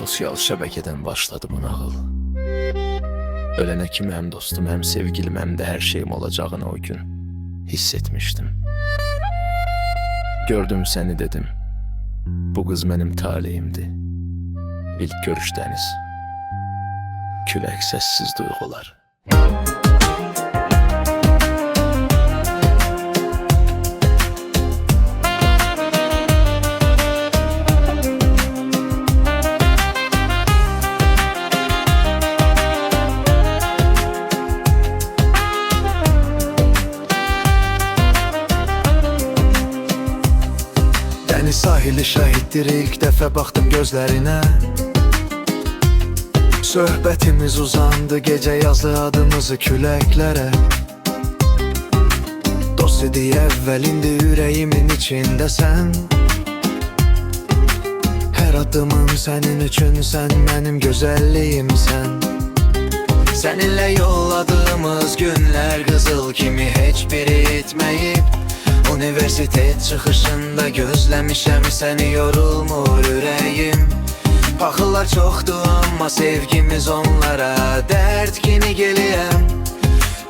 sosial şəbəkədən başladı bu nağıl. Ölənə kimi həm dostum, həm sevgilim, həm də hər şeyim olacağını o gün hiss etmişdim. Gördüm səni dedim. Bu qız mənim taleyimdi. İlk görüşdəniz. Külək səssiz duyğular. Sahili şahitdir ilk dəfə baxdım gözlərinə Söhbətimiz uzandı gecə yazdı adımızı küləklərə Dost idi əvvəl indi ürəyimin içindəsən Hər addımım sənin üçün sən mənim gözəlliyimsən Səninlə yolladığımız günlər qızıl kimi heç biri itməyib Universitet çıxışında gözləmişəm səni yorulmur ürəyim Paxıllar çoxdur amma sevgimiz onlara dərd kimi gəliyəm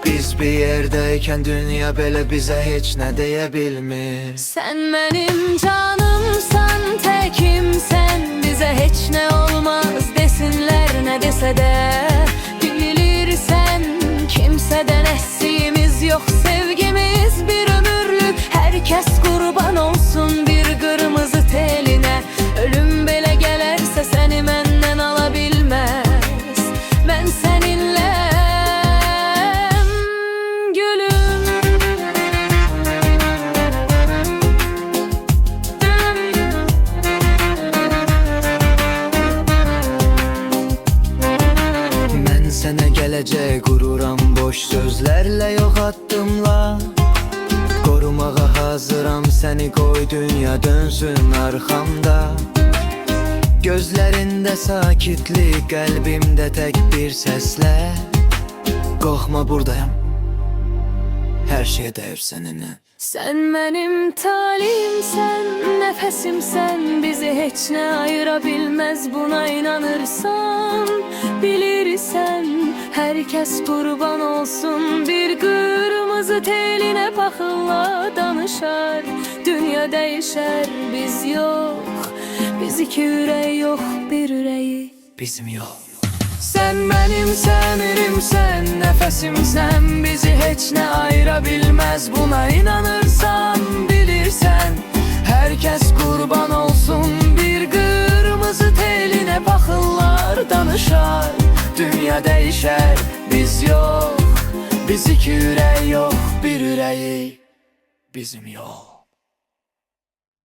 Biz bir yerdeykən dünya belə bizə heç nə deyə bilmir Sen benim canımsan, tekimsen Bize hiç ne olmaz desinler ne dese de Herkes kurban olsun bir kırmızı teline. Ölüm bile gelirse seni benden alabilmez. Ben seninle gülüm. Mən sənə gələcək qururam boş sözlərlə yox addımla Qorumağa hazıram səni qoy dünya dönsün arxamda Gözlərində sakitlik, qəlbimdə tək bir səslə Qorxma buradayam Hər şey dəyər səninlə Sen benim talimsen, nefesimsen Bizi hiç ne ayırabilmez buna inanırsan. Bilirsen herkes kurban olsun Bir kırmızı teline bakılla danışar. Dünya değişer biz yok. Biz iki yüreği yok bir yüreği. Bizim yol Sen benimsen, elimsen, nefesimsen Bizi hiç ne ayırabilmez. Buna inanırsan Bilirsen herkes kurban olsun. Bir kırmızı teline bakırlar danışar. Dünya değişer biz yok Biz iki yüreği yok bir yüreği Bizim yol